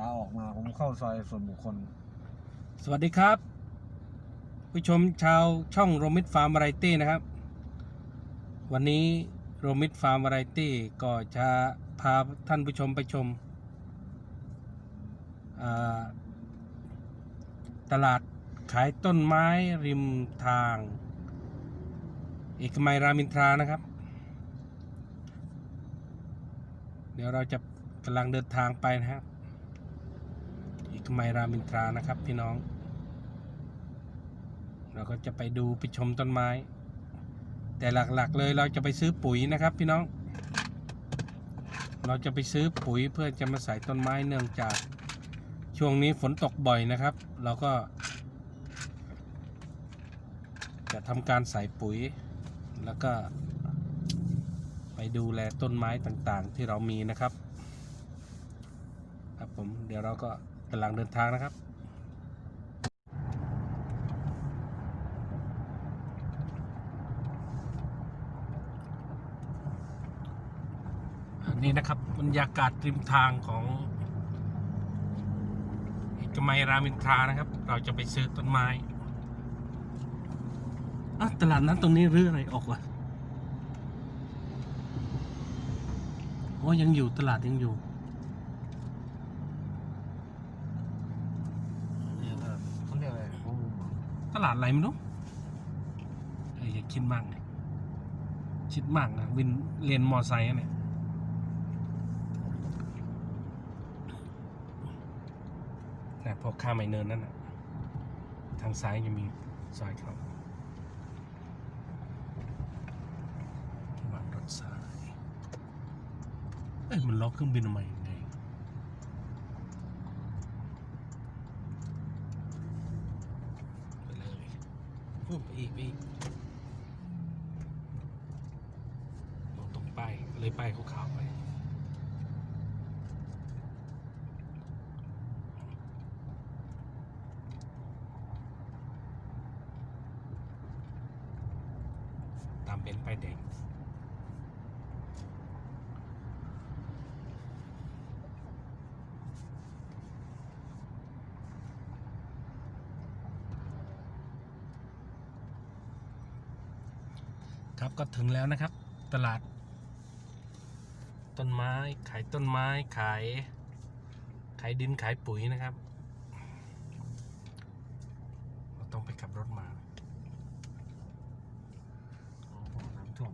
ขาออกมาผมเข้าซอยส่วนบุคคล สวัสดีครับ ผู้ชมชาวช่องโรมิดฟาร์มไรตี้นะครับ วันนี้โรมิดฟาร์มไรตี้ก็จะพาท่านผู้ชมไปชม ตลาดขายต้นไม้ริมทาง เอกมัยรามินทรานะครับ เดี๋ยวเราจะกำลังเดินทางไปนะครับ เอกมัยรามินทรานะครับ พี่น้อง เราก็จะไปดูไปชมต้นไม้ แต่หลักๆเลยเราจะไปซื้อปุ๋ยนะครับ พี่น้อง เราจะไปซื้อปุ๋ยเพื่อจะมาใส่ต้นไม้เนื่องจากช่วงนี้ฝนตกบ่อยนะครับ เราก็ จะทำการใส่ปุ๋ย แล้วก็ไปดูแลต้นไม้ต่างๆที่เรามีนะครับ ครับผม เดี๋ยวเราก็ กำลังเดินทางนะครับอันนี้นะครับบรรยากาศริมทางของเอกมัยรามินทรานะครับ เราจะไปซื้อต้นไม้อะตลาดนั้นตรงนี้รื้ออะไรออกวะโอ้ยังอยู่ตลาดยังอยู่ นี่ก็เขาเรียกอะไรของลุงเหรอ ตลาดอะไรไม่รู้เอ้ยอย่าคิดมากเลยคิดมากนะวินเรียนมอไซค์อะเนี่ยนะพอข้ามไอเนินนั่นนะทางซ้ายจะมีซอยเขาวางรถซ้าย เอ้ยมันล็อกเครื่องบินทำไมยังไง ไปเลย พูดไปอีกไปอีกมองตรงป้ายเลยป้ายขาวๆไปตามเป็นป้ายแดง ก็ถึงแล้วนะครับ ตลาด ต้นไม้ขายต้นไม้ขาย ขายดินขายปุ๋ยนะครับ เราต้องไปขับรถมาอ๋อน้ำท่วม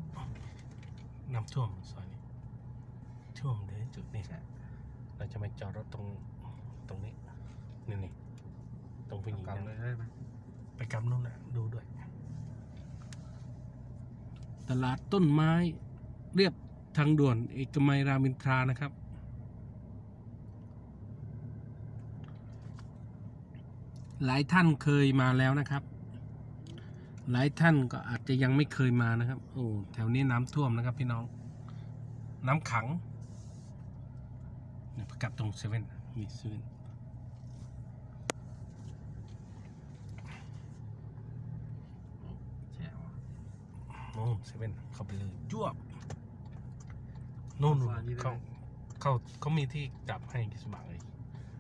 น้ำท่วมซอยนี้ท่วมเลยจุดนี้ครับเราจะมาจอดรถตรงตรงนี้นี่นี่ตรงผู้หญิงกลับนั่นเลยได้ไหมไปกำนู่นนะดูด้วย ตลาดต้นไม้เรียบทางด่วนเอกมัยรามินทรานะครับ หลายท่านเคยมาแล้วนะครับ หลายท่านก็อาจจะยังไม่เคยมานะครับ โอ้แถวนี้น้ำท่วมนะครับพี่น้อง น้ำขังเนี่ยไปกลับตรงเซเว่นมีเซเว่น แช่วะ โน่น เซเว่นเข้าไปเลยจ้วบโน่นซอยนี้ได้ไหมเขาเขาเขามีที่จับให้กิสบางเลย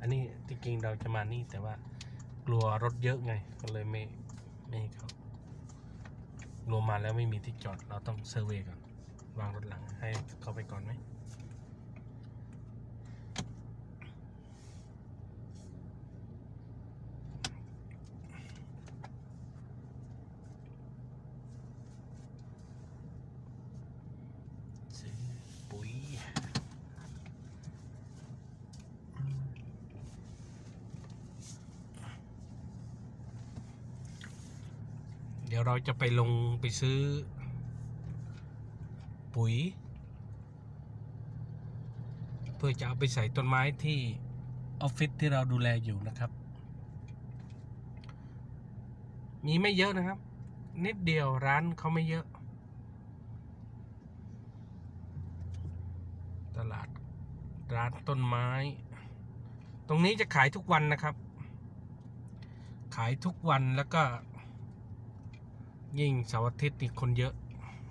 อันนี้จริงๆเราจะมานี่แต่ว่ากลัวรถเยอะไง ก็เลยไม่ไม่ให้เขารวมมาแล้วไม่มีที่จอดเราต้องเซอร์เวย์ก่อนวางรถหลังให้เขาไปก่อนไหม ซื้อปุ๋ย เดี๋ยวเราจะไปลงไปซื้อ ปุ๋ย เพื่อจะเอาไปใส่ต้นไม้ที่ออฟฟิศที่เราดูแลอยู่นะครับ มีไม่เยอะนะครับ นิดเดียวร้านเขาไม่เยอะ ตลาดร้านต้นไม้ ตรงนี้จะขายทุกวันนะครับ ขายทุกวันแล้วก็ ยิ่งเสาร์อาทิตย์นี่คนเยอะ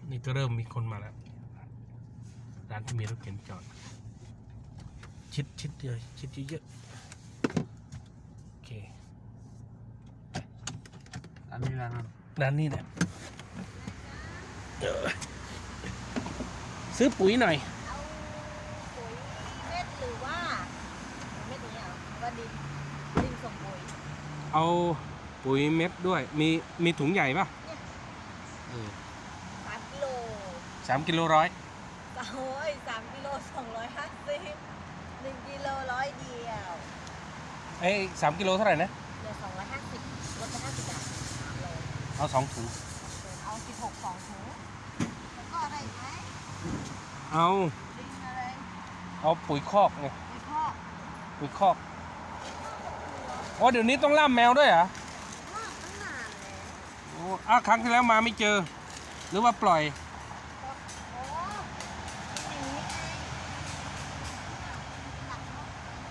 นี่ก็เริ่มมีคนมาแล้ว ร้านที่มีรถเข็นจอด ชิดชิดเยอะชิดเยอะๆเคอันนี้แล้วนะด้านนี้เนี่ยเออซื้อปุ๋ยหน่อยเอาปุ๋ยเม็ดหรือว่าเม็ดนี้เหรอหรือว่าดินดินส่งปุ๋ยเอาปุ๋ยเม็ดด้วย มีมีถุงใหญ่ปะ เนี่ย เออ สามกิโล สามกิโลร้อยโอ้ยสามกิโลสองร้อยห้าสิบหนึ่งกิโลร้อยเดียวเอ้ยสามกิโลเท่าไหร่นะเหลือสองร้อยห้าสิบลดไปห้าสิบบาทสามโลเอาสองถุงเอาสิบหกสองถุงแล้วก็อะไรอีกไหมเอาดินอะไรเอาปุ๋ยคอกไงปุ๋ยคอกปุ๋ยคอกอ๋อเดี๋ยวนี้ต้องล่ามแมวด้วยเหรอคอกตั้งนานแล้ว โอ้อ้าวครั้งที่แล้วมาไม่เจอ หรือว่าปล่อย โอ้อย่างนี้ไงหลักเนอะ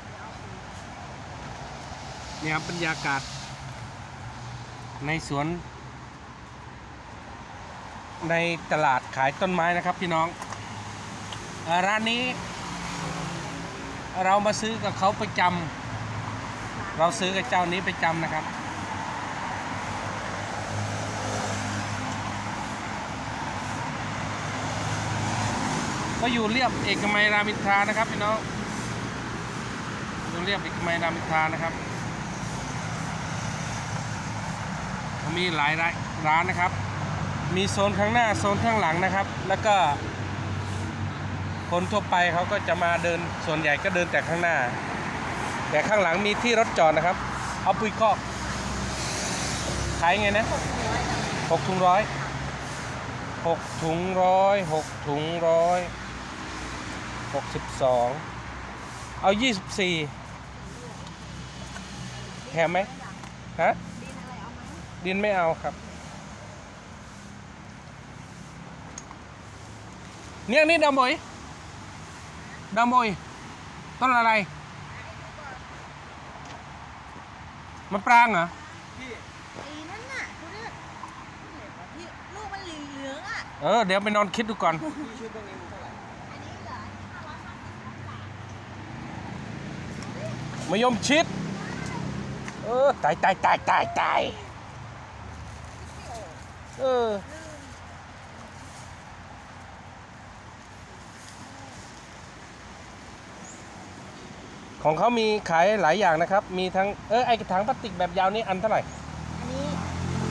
เดี๋ยวเอาปุ๋ย เนี่ยบรรยากาศ ในสวน ในตลาดขายต้นไม้นะครับพี่น้องอร้านนี้ เรามาซื้อกับเขาประจำเราซื้อกับเจ้านี้ประจำนะครับก็อยู่เรียบเอกมัยรามินทรานะครับพี่น้องอยู่เรียบเอกมัยรามินทรานะครับ มีหลายร้านนะครับ มีโซนข้างหน้าโซนข้างหลังนะครับ แล้วก็ คนทั่วไปเขาก็จะมาเดินส่วนใหญ่ก็เดินแต่ข้างหน้า แต่ข้างหลังมีที่รถจอดนะครับ เอาปุยคอกขายไงนะหกถุงร้อยจ้ะหกถุงร้อยหกถุงร้อยหกถุงร้อยหกสิบสองเอายี่สิบสี่แถมไหมฮะ ดินไม่เอาครับ เนี่ยนี่ดำบอยดำบอยต้นอะไรมะปรางเหรอไอ้นั่นน่ะคุณเนี่ยเห็นปะที่ลูกมันเหลืองๆอะ เออ เดี๋ยวไปนอนคิดดูก่อน อันนี้เหรอห้าร้อยห้าสิบบาทมะยมชิด เออ ตายตายตายตายตาย เออ ของเขามีขายหลายอย่างนะครับ มีทั้ง เออ ไอ้กระถางพลาสติกแบบยาวนี่อันเท่าไหร่ อันนี้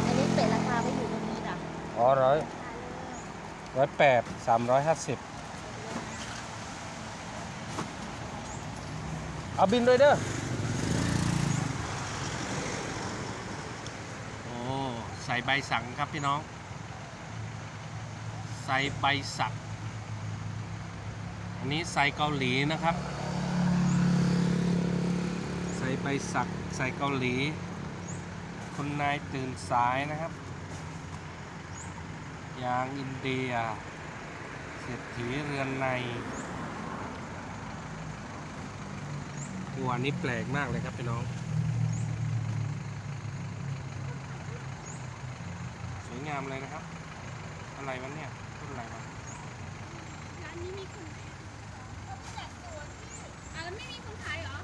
อันนี้เป็ดราคาไม่อยู่ตรงนี้จ้ะอ๋อร้อยร้อยแปดสามร้อยห้าสิบเอาบินด้วยเด้อโอ้ ส่ใบสั่งครับพี่น้อง ใส่ใบสัก อันนี้ใส่เกาหลีนะครับ ใส่ใบสัก ใส่เกาหลีคุณนายตื่นสายนะครับ ยางอินเดีย เศรษฐีเรือนในตัวนี้แปลกมากเลยครับพี่น้อง วยงามเลยนะครับ อะไรวะเนี่ยต้นอะไรวะร้านนี้มีคนขายอะแล้วไม่มีคนขายเหรอ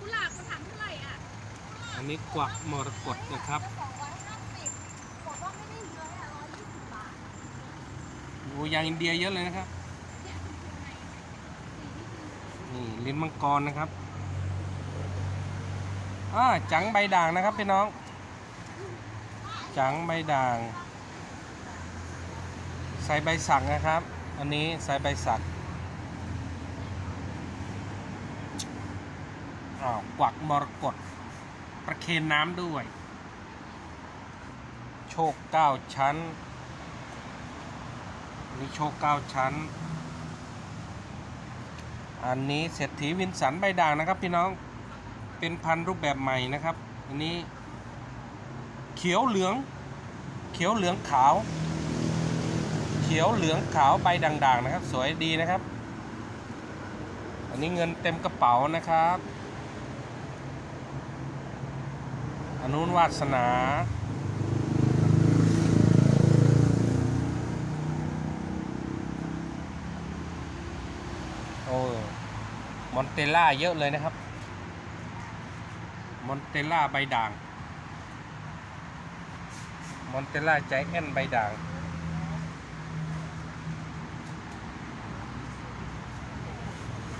กุหลาบเขาถามเท่าไหร่อะอันนี้กวักมรกตนะครับสองร้อยห้าสิบบอกว่าไม่ได้เยอะอะร้อยยี่สิบบาทโอ้ยางอินเดียเยอะเลยนะครับนี่ลิ้นมังกรนะครับอ่าจังใบด่างนะครับพี่น้อง จังใบด่าง ใส่ใบสักนะครับ อันนี้ใส่ใบสักอ้าวกวักมรกตประเคนน้ำด้วย โชคเก้าชั้นนี่โชคเก้าชั้น อันนี้เศรษฐีวินสันใบด่างนะครับพี่น้องเป็นพันรูปแบบใหม่นะครับ อันนี้ เขียวเหลือง เขียวเหลืองขาว เขียวเหลืองขาวใบด่างๆนะครับ สวยดีนะครับ อันนี้เงินเต็มกระเป๋านะครับอันนู้นวาสนาโอ้มอนเตล่าเยอะเลยนะครับ มอนเตล่าใบด่าง มอนเตล่าใจแอนใบด่าง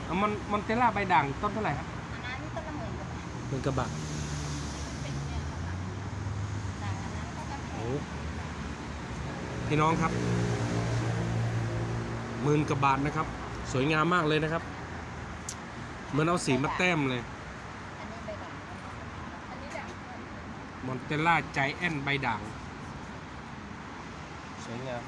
เอามอนมอนเตล่าใบด่างต้นเท่าไหร่ครับอันนั้นต้นละหมื่นกว่าบาทหมื่นกว่าบาทเป็นเนี่ยค่ะด่างอันนั้นก็จะแพโอ้งพี่น้องครับหมื่นกว่าบาทนะครับ สวยงามมากเลยนะครับ เหมือนเอาสีมาแต้มเลย อันนี้ใบด่างอันนี้ด่างมอนเตล่าใจแอนใบด่าง สวยงาม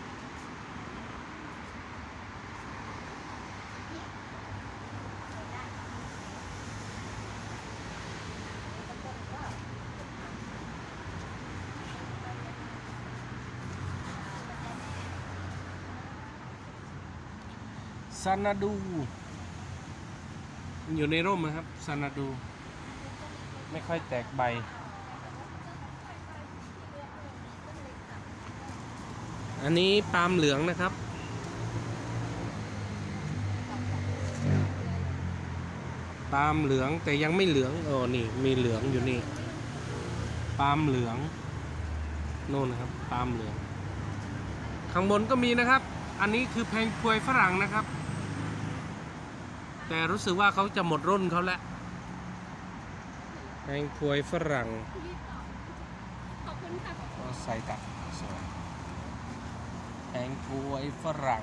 ซานาดูอยู่ในร่มนะครับซานาดู ไม่ค่อยแตกใบ อันนี้ปาล์มเหลืองนะครับ ปาล์มเหลืองแต่ยังไม่เหลืองโอ้นี่มีเหลืองอยู่นี่ ปาล์มเหลืองโน่นนะครับ ปาล์มเหลือง ข้างบนก็มีนะครับ อันนี้คือแพงพวยฝรั่งนะครับ แต่รู้สึกว่าเขาจะหมดรุ่นเขาแล้วแพงพวยฝรั่งขอบคุณค่ะก็ใส่ตักสวย แพงพวยฝรั่ง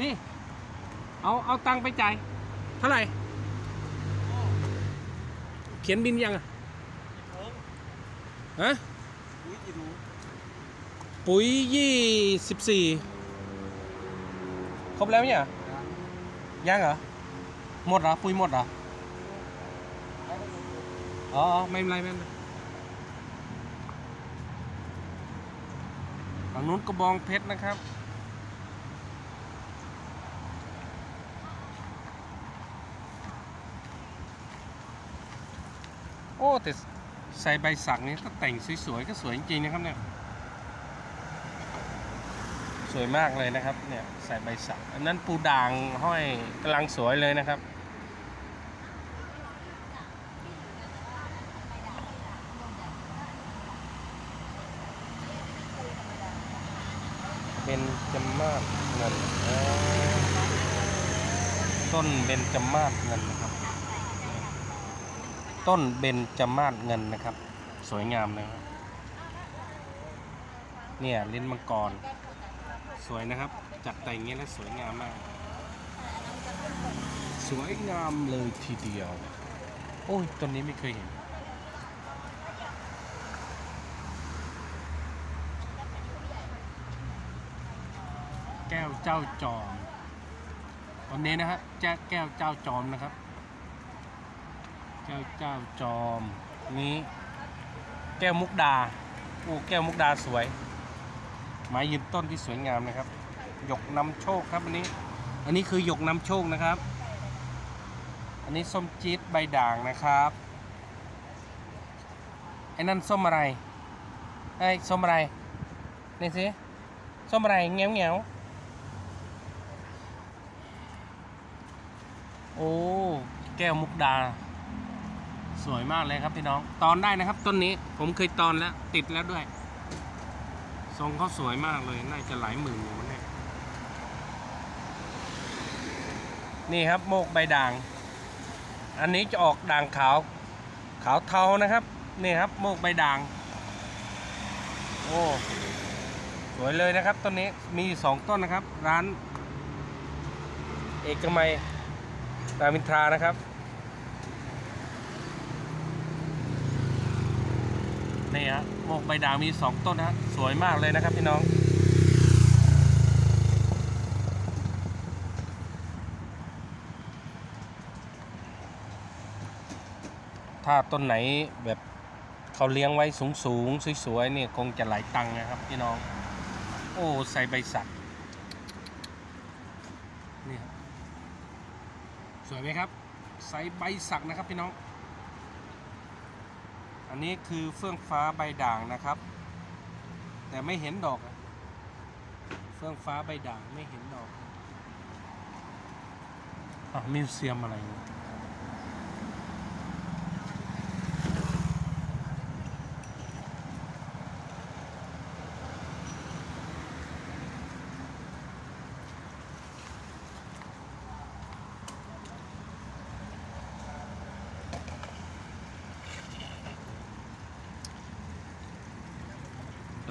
นี่ เอาเอาตังค์ไปจ่ายเท่าไหร่ เขียนบินยังอะฮะ ปุ๋ยยี่สิบสี่ครบแล้วเนี่ยยังเหรอ หมดเหรอ ปุ๋ยหมดเหรอ อ๋อ ไม่เป็นไรไม่เป็นไรฝั่งนู้นกระบองเพชรนะครับ โอ้แต่ ใส่ใบสักนี่ถ้าแต่งสวยๆก็สวยจริงๆนะครับเนี่ยสวยมากเลยนะครับเนี่ยใส่ใบสักอันนั้นปูด่างห้อยกำลังสวยเลยนะครับ เป็นจำมาศเงินต้นเบนจำมาศเงินนะครับ ต้นเบนจมาศเงินนะครับ สวยงามนะครับเนี่ยลิ้นมังกร สวยนะครับ จัดแต่งอย่างนี้แล้วสวยงามมาก สวยงามเลยทีเดียว โอ้ยต้นนี้ไม่เคยเห็น แก้วเจ้าจอมวันนี้นะครับแจ้แก้วเจ้าจอมนะครับ แก้วเจ้าจอม นี้ แก้วมุกดาโอ้แก้วมุกดาสวย ไม้ยืนต้นที่สวยงามนะครับ หยกนำโชคครับอันนี้ อันนี้คือหยกนำโชคนะครับ อันนี้ส้มจี๊ดใบด่างนะครับไอ้นั่นส้มอะไรไอ้ส้มอะไรนี่สิส้มอะไรเงี้ยวเงี้ยวโอ้ แก้วมุกดา สวยมากเลยครับพี่น้อง ตอนได้นะครับ ต้นนี้ผมเคยตอนแล้วติดแล้วด้วย ทรงเขาสวยมากเลย น่าจะหลายหมื่นอยู่มั้งเนี่ยนี่ครับโมกใบด่าง อันนี้จะออกด่างขาว ขาวเทานะครับ นี่ครับโมกใบด่าง โอ้ สวยเลยนะครับต้นนี้ มีสองต้นนะครับ ร้าน เอกมัยรามอินทรานะครับ นี่ฮะโมกใบด่างมีสองต้นนะฮะสวยมากเลยนะครับพี่น้อง ถ้าต้นไหนแบบเขาเลี้ยงไว้สูงสูงๆสวยๆเนี่ยคงจะหลายตังค์นะครับพี่น้อง โอ้ใส่ใบสักนี่สวยไหมครับไซส์ใบสักนะครับพี่น้อง อันนี้คือเฟื่องฟ้าใบด่างนะครับ แต่ไม่เห็นดอก เฟื่องฟ้าใบด่างไม่เห็นดอกอะมิวเซียมอะไรนะ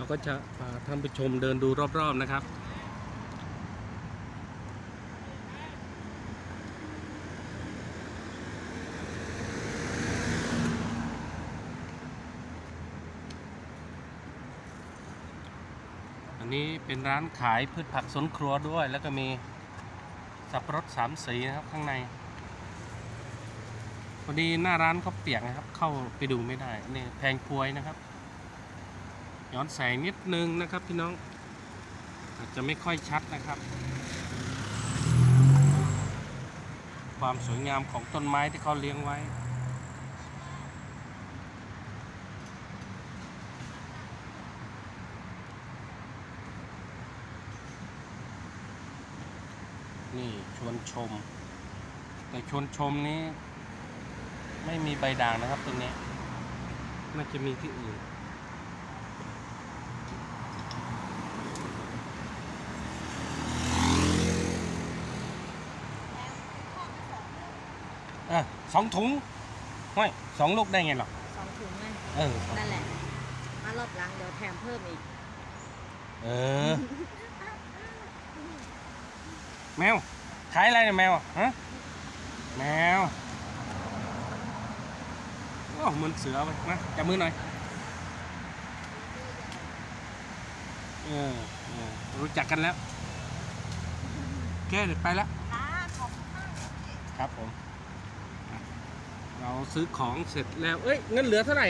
เราก็จะพาท่านผู้ชมเดินดูรอบๆนะครับ อันนี้เป็นร้านขายพืชผักสวนครัวด้วย แล้วก็มีสับปะรดสามสีนะครับข้างในพอดีหน้าร้านเขาเปียกนะครับ เข้าไปดูไม่ได้นี่แพงพวยนะครับ ย้อนแสงนิดนึงนะครับพี่น้อง อาจจะไม่ค่อยชัดนะครับ ความสวยงามของต้นไม้ที่เขาเลี้ยงไว้นี่ชวนชม แต่ชวนชมนี้ ไม่มีใบด่างนะครับตรงนี้ น่าจะมีที่อื่น สองถุงไม่สองลูกได้ไงหรอสองถุงไงเออนั่นแหละ มารอบหลังเดี๋ยวแถมเพิ่มอีก เออ แมว ขายอะไรเนี่ยแมวอะฮะแมวโอ้เหมือนเสือไปมาจับมือหน่อยเออเออรู้จักกันแล้วโอเคเดี๋ยวไปแล้วค่ะขอบคุณมากครับผม เราซื้อของเสร็จแล้ว เอ้ยเงินเหลือเท่าไหร่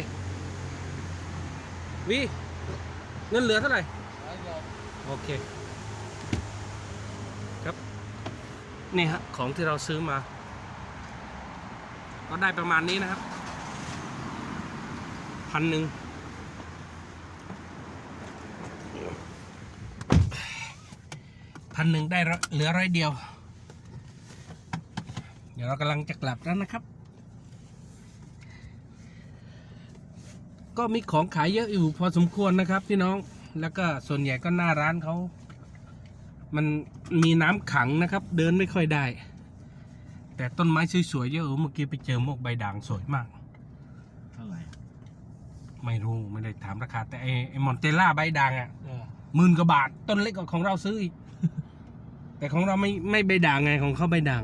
วีเงินเหลือเท่าไหร่ โอเค ครับ นี่ฮะ ของที่เราซื้อมา ก็ได้ประมาณนี้นะครับ พันหนึ่งพันหนึ่งได้เหลือร้อยเดียว เดี๋ยวเรากำลังจะกลับแล้วนะครับ ก็มีของขายเยอะอยู่พอสมควรนะครับพี่น้องแล้วก็ส่วนใหญ่ก็หน้าร้านเขา มันมีน้ำขังนะครับ เดินไม่ค่อยได้ แต่ต้นไม้สวยๆเยอะเออเมื่อกี้ไปเจอโมกใบด่างสวยมาก เท่าไหร่ไม่รู้ไม่ได้ถามราคา แต่ไอ้ไอ้มอนเตล่าใบด่างอะ่ะหมื่นกว่าบาทต้นเล็กกว่าของเราซื้ออีก แต่ของเราไม่ไม่ใบด่างไงของเขาใบด่าง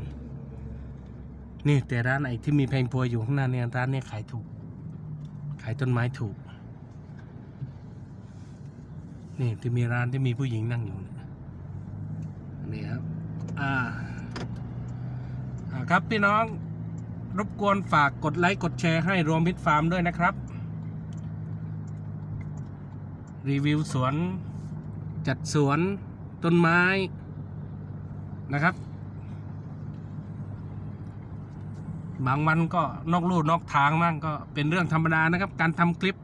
นี่แต่ร้านไหนที่มีแพงพวยอยู่ข้างหน้าเนี่ยร้านเนี่ยขายถูกายต้นไม้ถูก นี่ที่มีร้านที่มีผู้หญิงนั่งอยู่เนี่ยนี่ครับอ่าอ่าครับพี่น้องรบกวนฝากกดไลค์กดแชร์ให้รวมมิตรฟาร์มด้วยนะครับ รีวิวสวน จัดสวนต้นไม้นะครับ บางวันก็นอกลู่นอกทางมั่งก็เป็นเรื่องธรรมดานะครับ การทำคลิป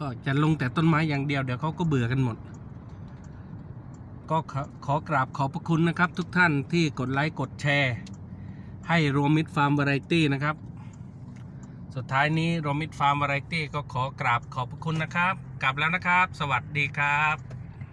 ก็จะลงแต่ต้นไม้อย่างเดียวเดี๋ยวเขาก็เบื่อกันหมด ก็ขอขอกราบขอบพระคุณนะครับ ทุกท่านที่กดไลค์กดแชร์ ให้รวมมิตรฟาร์มวาไรตี้นะครับ สุดท้ายนี้รวมมิตรฟาร์มวาไรตี้ก็ขอกราบขอบพระคุณนะครับ กลับแล้วนะครับ สวัสดีครับ